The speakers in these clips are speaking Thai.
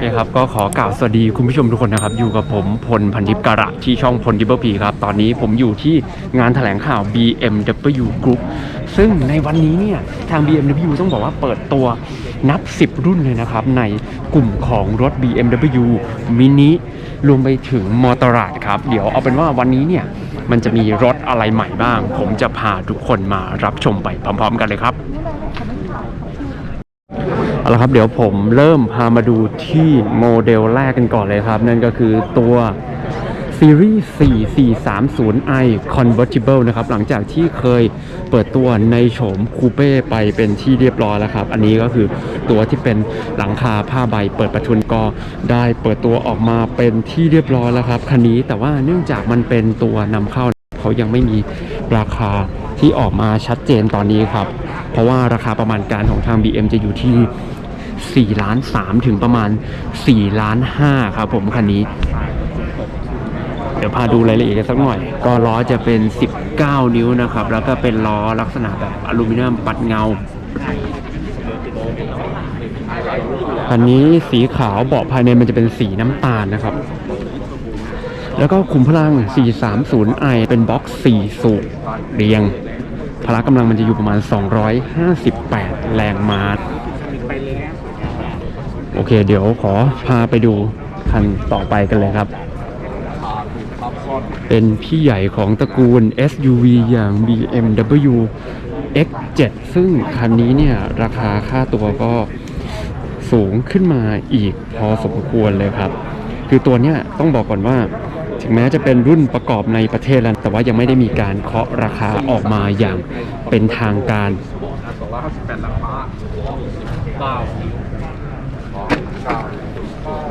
นี่ครับก็ขอกล่าวสวัสดีคุณผู้ชมทุกคนนะครับ อยู่กับผมพลพันธิปการะที่ช่องพลดิบเบิลพีครับ ตอนนี้ผมอยู่ที่งานแถลงข่าว BMW Group ซึ่งในวันนี้เนี่ย ทาง BMW ต้องบอกว่าเปิดตัวนับ 10 รุ่นเลยนะครับ ในกลุ่มของรถ BMW Mini รวมไปถึงมอเตอร์ราดครับ เดี๋ยวเอาเป็นว่าวันนี้เนี่ย มันจะมีรถอะไรใหม่บ้าง ผมจะพาทุกคนมารับชมไปพร้อม ๆ กันเลยครับ เอาละครับเดี๋ยวผมเริ่มพามาดูที่โมเดลแรกกันก่อนเลยครับ นั่นก็คือตัวซีรีส์ 4430i Convertible นะครับ หลังจากที่เคยเปิดตัวในโฉมคูเป้ไปเป็นที่เรียบร้อยแล้วครับ อันนี้ก็คือตัวที่เป็นหลังคาผ้าใบเปิดประทุนก็ได้เปิดตัวออกมาเป็นที่เรียบร้อยแล้วครับ คันนี้แต่ว่าเนื่องจากมันเป็นตัวนำเข้า เขายังไม่มีราคาที่ออกมาชัดเจนตอนนี้ครับ เพราะว่าราคาประมาณการของทาง BM จะอยู่ที่ 4 ล้าน 3 ถึงประมาณ 4 ล้าน 5 ครับผมคันนี้ เดี๋ยวพาดูรายละเอียดกันสักหน่อย ก็ล้อจะเป็น 19 นิ้วนะครับ แล้วก็เป็นล้อลักษณะแบบอลูมิเนียมปัดเงาคันนี้สีขาวเบาะภายในมันจะเป็นสีน้ำตาลนะครับ แล้วก็ขุมพลัง 430i เป็นบล็อก4สูบเรียง พละกำลังมันจะอยู่ประมาณ 258 แรงม้าโอเค เดี๋ยวขอพาไปดูคันต่อไปกันเลยครับ เป็นพี่ใหญ่ของตระกูล SUV อย่าง BMW X7 ซึ่งคันนี้เนี่ย ราคาค่าตัวก็สูงขึ้นมาอีกพอสมควรเลยครับ คือตัวเนี้ยต้องบอกก่อนว่า ถึงแม้จะเป็นรุ่นประกอบในประเทศแล้ว แต่ว่ายังไม่ได้มีการเคาะราคาออกมาอย่างเป็นทางการ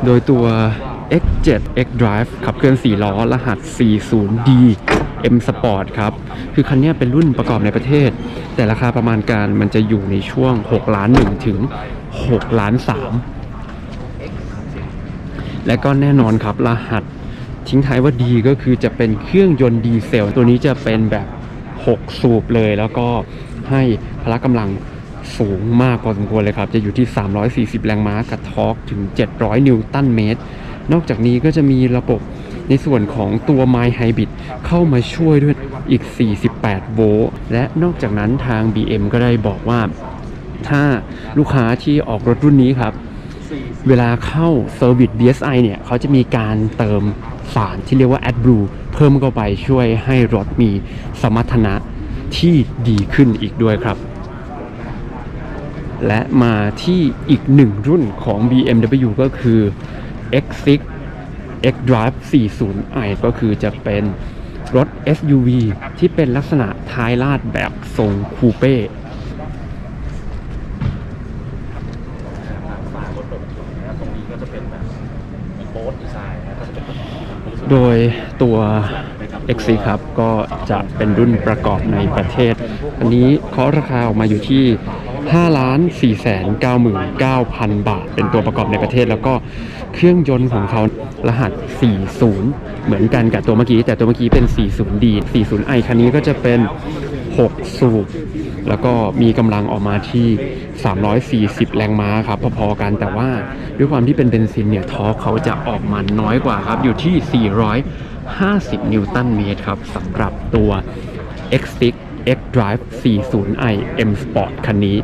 โดยตัว X7 X Drive ขับเคลื่อน 4 ล้อ รหัส 40D M Sport ครับ คือคันนี้เป็นรุ่นประกอบในประเทศ แต่ราคาประมาณการมันจะอยู่ในช่วง 6 ล้าน 1 ถึง 6 ล้าน 3 และก็แน่นอนครับ รหัส ทิ้งท้ายว่าดีก็คือจะเป็นเครื่องยนต์ดีเซล ตัวนี้จะเป็นแบบ 6 สูบเลย แล้วก็ให้พละกำลังสูงมากพอสมควรเลยครับ จะอยู่ที่ 340 แรงม้ากับทอร์กถึง 700 นิวตันเมตร นอกจากนี้ก็จะมีระบบในส่วนของตัว My Hybrid เข้ามาช่วยด้วยอีก 48 โวลต์ และนอกจากนั้นทาง BM ก็ได้บอกว่า ถ้าลูกค้าที่ออกรถรุ่นนี้ครับ เวลาเข้า Service BSI เนี่ย เขาจะมีการเติม สารที่เรียกว่า AdBlue เพิ่มเข้าไปช่วยให้รถมีสมรรถนะที่ดีขึ้นอีกด้วยครับ และมาที่อีกหนึ่งรุ่นของ BMW ก็คือ X6 X Drive 40i ก็คือจะเป็นรถ SUV ที่เป็นลักษณะท้ายลาดแบบทรงคูเป้ โดยตัว x 4 ครับก็จะเป็นรุ่นประกอบในประเทศ อันนี้เคาะราคาออกมาอยู่ที่ 5 ล้าน 4 แสน 99,000 บาท เป็นตัวประกอบในประเทศ แล้วก็เครื่องยนต์ของเขารหัส 40 เหมือนกันกับตัวเมื่อกี้ แต่ตัวเมื่อกี้เป็น 40D 40i คันนี้ก็จะเป็น 6 สูบ แล้วก็มีกำลังออกมาที่ 340 แรงม้าครับ พอๆกันแต่ว่าด้วยความที่เป็นเบนซินเนี่ยทอร์กเขาจะออกมาน้อยกว่าครับ อยู่ที่ 450 นิวตันเมตรครับสำหรับตัว X6 X Drive 40i M Sport คันนี้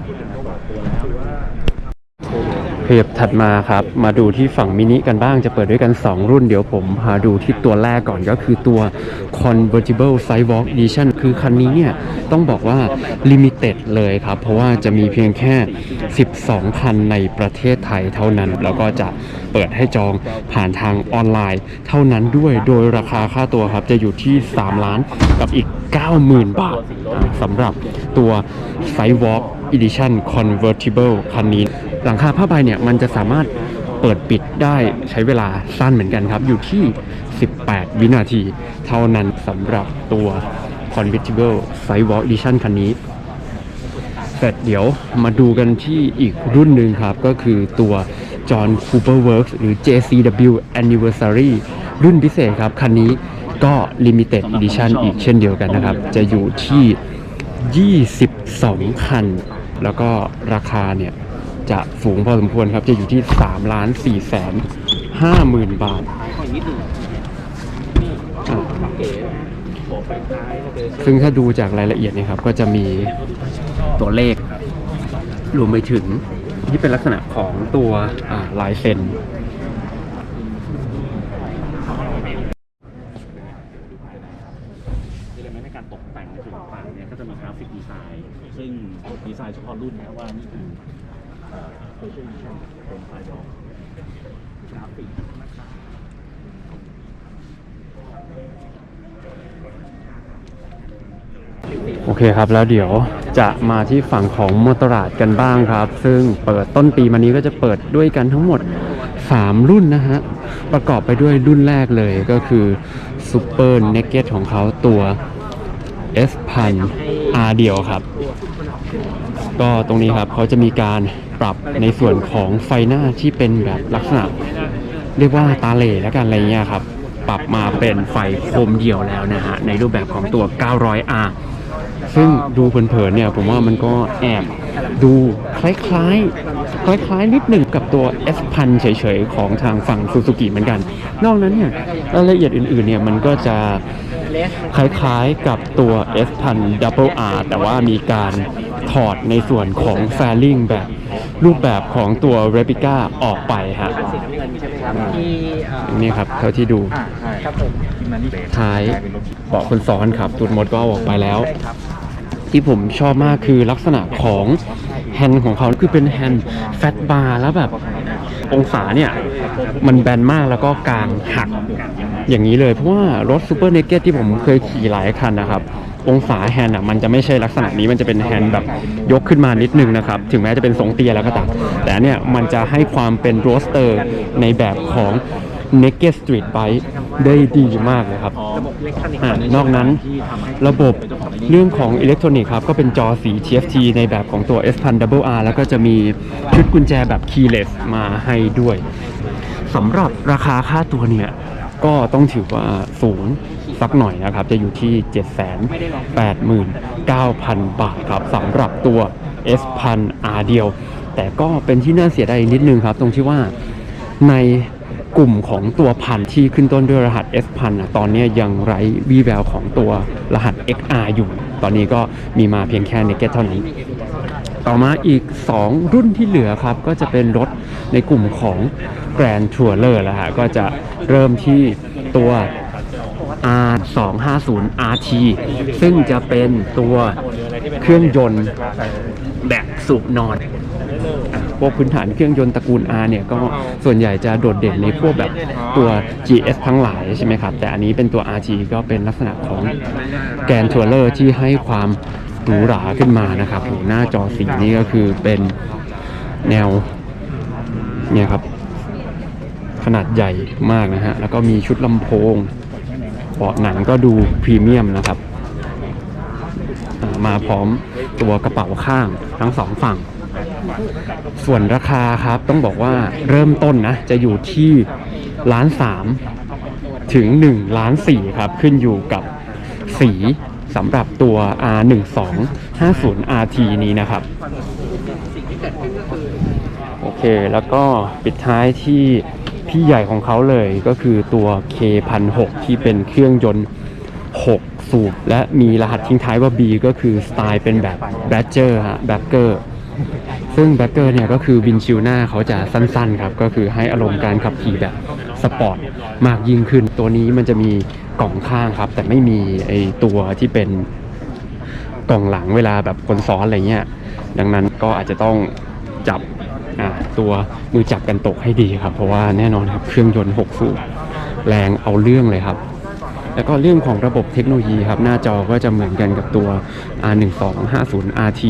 ขยับถัดมาครับ มาดูที่ฝั่งมินิกันบ้างจะเปิดด้วยกัน 2 รุ่นเดี๋ยวผมพาดูที่ตัวแรกก่อนก็คือตัว Convertible Sidewalk Edition คือคันนี้เนี่ย ต้องบอกว่า Limited เลยครับ เพราะว่าจะมีเพียงแค่ 12 คันในประเทศไทยเท่านั้น แล้วก็จะเปิดให้จองผ่านทางออนไลน์ เท่านั้นด้วยโดยราคาค่าตัวครับ จะอยู่ที่ 3 ล้านกับอีก 90,000 บาทสำหรับตัว Sidewalk Edition Convertible คันนี้ หลังคาผ้าใบเนี่ยมันจะสามารถเปิดปิดได้ใช้เวลาสั้นเหมือนกันครับ อยู่ที่ 18 วินาที เท่านั้นสำหรับตัว Convertible Sidewalk Edition คันนี้เสร็จเดี๋ยวมาดูกันที่อีกรุ่นหนึ่งครับ ก็คือตัว John Cooper Works หรือ JCW Anniversary รุ่นพิเศษครับ คันนี้ก็ Limited Edition อีกเช่นเดียวกันนะครับ จะอยู่ที่ 22 คัน แล้วก็ราคาเนี่ย จะสูงพอสมควรครับ จะอยู่ที่3ล้าน4แสน5หมื่นบาทอะซึ่งถ้าดูจากรายละเอียดเนยครับ ก็จะมีตัวเลขรวมไปถึงที่เป็นลักษณะของตัวอ่าลายเซ็นเอลเมนต์ในการตกแต่งในส่วนต่างๆเนี่ยก็จะมีกราฟิกดีไซน์ซึ่งดีไซน์เฉพาะรุ่นนะว่านี่คือ เฟเจอร์ดิชั่นเป็นไฟล์ดอกกราฟิกโอเคครับแล้วเดี๋ยวจะมาที่ฝั่งของมอเตอร์ราดกันบ้างครับ ซึ่งเปิดต้นปีมานี้ก็จะเปิดด้วยกันทั้งหมด 3 รุ่นนะฮะ ประกอบไปด้วยรุ่นแรกเลยก็คือ Super Naked ของเขาตัว S พัน R เดียวครับ ก็ตรงนี้ครับเขาจะมีการปรับในส่วนของไฟหน้าที่เป็นแบบลักษณะ เรียกว่าตาเหล่แล้วกันอะไรเงี้ยครับ ปรับมาเป็นไฟโคมเดี่ยวแล้วนะฮะในรูปแบบของตัว 900R ซึ่งดูเผินๆเนี่ยผมว่ามันก็แอบดูคล้ายๆ คล้ายๆนิดหนึ่งกับตัว S พันเฉยๆ ของทางฝั่งซูซูกิเหมือนกัน นอกนั้นเนี่ยรายละเอียดอื่นๆเนี่ยมันก็จะคล้ายๆกับตัว S พัน Double R แต่ว่ามีการ ถอดในส่วนของแฟลิงแบบรูปแบบของตัว Replica ออกไปฮะสีน้ำเงินใช่ไหมครับที่อ่อนี่ครับเท่าที่ดูอ่าใช่ครับผมที่มันนี่ท้ายเบาะคนซ้อนครับตูดหมดก็เอาออกไปแล้วใช่ครับที่ผมชอบมากคือลักษณะของแฮนด์ของเขาคือเป็นแฮนด์แฟตบาร์แล้วแบบองศาเนี่ย มันแบนมากแล้วก็กลางหักอย่างนี้เลย เพราะว่ารถซูเปอร์เนเกตที่ผมเคยขี่หลายคันนะครับ องศาแฮนด์อะมันจะไม่ใช่ลักษณะนี้มันจะเป็นแฮนด์แบบยกขึ้นมานิดนึงนะครับ ถึงแม้จะเป็นทรงเตียแล้วก็ตามแต่เนี่ยมันจะให้ความเป็นโรสเตอร์ในแบบของ Naked Street Bike ได้ดีมากเลยครับอ่านอกนั้นระบบเรื่องของอิเล็กทรอนิกส์ครับ ก็เป็นจอสี TFT ในแบบของตัว S 1 0 Double R แล้วก็จะมีชุดกุญแจแบบ keyless มาให้ด้วยสำหรับราคาค่าตัวเนี่ย ก็ต้องถือว่าสูง สักหน่อยนะครับ จะอยู่ที่ 789,000 บาทครับสำหรับตัว S 1 0 R เดียว แต่ก็เป็นที่น่าเสียดายนิดนึงครับ ตรงที่ว่าในกลุ่มของตัวพันที่ขึ้นต้นด้วยรหัส S พันอะตอนนี้ยังไร้วีแววของตัวรหัส XR อยู่ ตอนนี้ก็มีมาเพียงแค่ในเกตเท่านั้น ต่อมาอีก 2 รุ่นที่เหลือครับ ก็จะเป็นรถในกลุ่มของ Grand Tourer แล้วฮะก็จะเริ่มที่ตัว R 2 5 0 RT ซึ่งจะเป็นตัวเครื่องยนต์แบบสูบนอนพวกพื้นฐานเครื่องยนต์ตระกูล R เนี่ยก็ส่วนใหญ่จะโดดเด่นในพวกแบบตัว GS ทั้งหลายใช่ไหมครับ แต่อันนี้เป็นตัว RT ก็เป็นลักษณะของแกนทัวเลอร์ที่ให้ความหรูหราขึ้นมานะครับหหน้าจอสีนี้ก็คือเป็นแนวเนี่ยครับ ขนาดใหญ่มากนะฮะ แล้วก็มีชุดลำโพง เบาะหนังก็ดูพรีเมียมนะครับ มาพร้อมตัวกระเป๋าข้างทั้งสองฝั่ง ส่วนราคาครับต้องบอกว่าเริ่มต้นนะ จะอยู่ที่ล้านสามถึง1ล้านสี่ครับ ขึ้นอยู่กับสีสำหรับตัว R1250 RT นี้นะครับ โอเค แล้วก็ปิดท้ายที่ พี่ใหญ่ของเขาเลยก็คือตัว K1006 ที่เป็นเครื่องยนต์ 6 สูบ และมีรหัสทิ้งท้ายว่า B ก็คือสไตล์เป็นแบบ b a d g e r ฮะ b a c k e r ซึ่ง b a c k e r เนี่ยก็คือวินชิวหน้าเขาจะสั้นๆครับ ก็คือให้อารมณ์การขับขี่แบบสปอร์ตมากยิ่งขึ้น ตัวนี้มันจะมีกล่องข้างครับ แต่ไม่มีไอตัวที่เป็นกล่องหลังเวลาแบบคนซ้อนอะไรเงี้ยดังนั้นก็อาจจะต้องจับ ตัวมือจับกันตกให้ดีครับ เพราะว่าแน่นอนครับเครื่องยนต์6สูบแรงเอาเรื่องเลยครับ แล้วก็เรื่องของระบบเทคโนโลยีครับ หน้าจอก็จะเหมือนกันกับตัว R1250 RT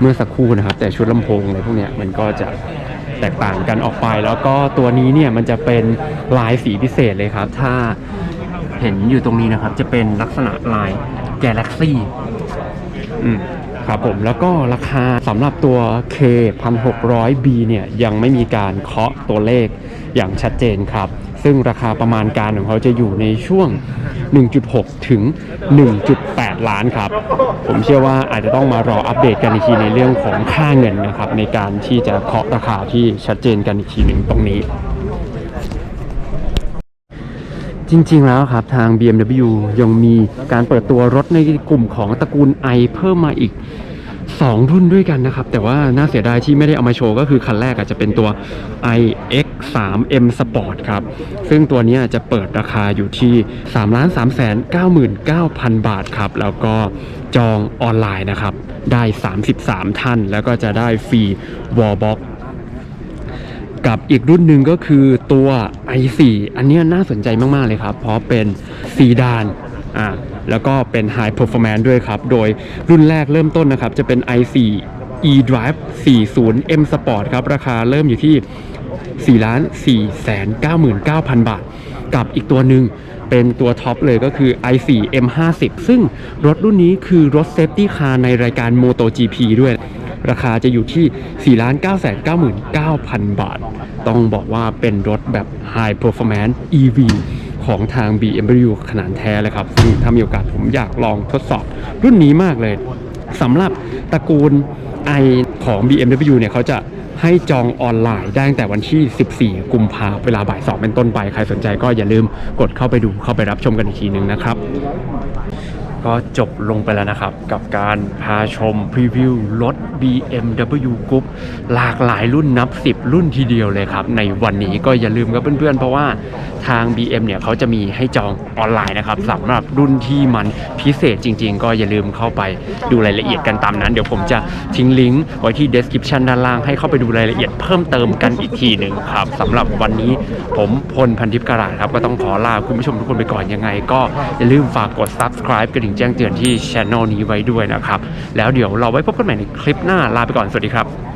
เมื่อสักครู่นะครับ แต่ชุดลำโพงอะไรพวกเนี้ยมันก็จะแตกต่างกันออกไป แล้วก็ตัวนี้เนี่ยมันจะเป็นลายสีพิเศษเลยครับ ถ้าเห็นอยู่ตรงนี้นะครับ จะเป็นลักษณะลาย Galaxy อืม ครับผมแล้วก็ราคาสำหรับตัว K 1600B เนี่ยยังไม่มีการเคาะตัวเลขอย่างชัดเจนครับ ซึ่งราคาประมาณการของเขาจะอยู่ในช่วง 1.6 ถึง 1.8 ล้านครับ ผมเชื่อว่าอาจจะต้องมารออัปเดตกันอีกทีในเรื่องของค่าเงินนะครับในการที่จะเคาะราคาที่ชัดเจนกันอีกทีหนึ่งตรงนี้ จริง ๆ แล้วครับ ทาง BMW ยังมีการเปิดตัวรถในกลุ่มของตระกูล i เพิ่มมาอีก 2 รุ่นด้วยกันนะครับ แต่ว่าน่าเสียดายที่ไม่ได้เอามาโชว์ก็คือคันแรกอาจจะเป็นตัว iX3M Sport ครับ ซึ่งตัวนี้จะเปิดราคาอยู่ที่ 3 3 9 9 0 0 บาทครับ แล้วก็จองออนไลน์นะครับ ได้ 33 ท่าน แล้วก็จะได้ฟรีวอลบ็อก กับอีกรุ่นหนึ่งก็คือตัว i4 อันนี้น่าสนใจมาก ๆ เลยครับ เพราะเป็นซีดานอ่าแล้วก็เป็น High Performance ด้วยครับ โดยรุ่นแรกเริ่มต้นนะครับ จะเป็น i4 eDrive 40 M Sport ครับ ราคาเริ่มอยู่ที่4 4 9 9 0 0 0 บาท กับอีกตัวหนึ่งเป็นตัวท็อปเลยก็คือ i4 M50 ซึ่งรถรุ่นนี้คือรถเซฟตี้คาร์ในรายการ MotoGP ด้วย ราคาจะอยู่ที่ 4 9 9 9 9 0 0 บาท ต้องบอกว่าเป็นรถแบบ High Performance EV ของทาง BMW ขนาดแท้เลยครับ ซึ่งถ้ามีโอกาสผมอยากลองทดสอบรุ่นนี้มากเลยสำหรับตระกูล i ของ BMW เนี่ยเขาจะให้จองออนไลน์ได้ตั้งแต่วันที่ 14 กุมภาเวลาบ่าย 2 เป็นต้นไป ใครสนใจก็อย่าลืมกดเข้าไปดูเข้าไปรับชมกันอีกทีหนึ่งนะครับ ก็จบลงไปแล้วนะครับ กับการพาชมพรีวิวรถ BMW Group หลากหลายรุ่นนับ 10 รุ่นทีเดียวเลยครับ ในวันนี้ก็อย่าลืมกับเพื่อนๆ เพราะว่าทาง BM เนี่ยเขาจะมีให้จองออนไลน์นะครับสำหรับรุ่นที่มันพิเศษจริง ๆ ก็อย่าลืมเข้าไปดูรายละเอียดกันตามนั้น เดี๋ยวผมจะทิ้งลิงก์ไว้ที่ description ด้านล่างให้เข้าไปดูรายละเอียดเพิ่มเติมกันอีกทีหนึ่งครับสำหรับวันนี้ผมพลพันทิพย์กราครับก็ต้องขอลาคุณผู้ชมทุกคนไปก่อนยังไง ก็อย่าลืมฝากกด subscribe กระดิ่งแจ้งเตือนที่ channel นี้ไว้ด้วยนะครับแล้วเดี๋ยวเราไว้พบกันใหม่ในคลิปหน้าลาไปก่อนสวัสดีครับ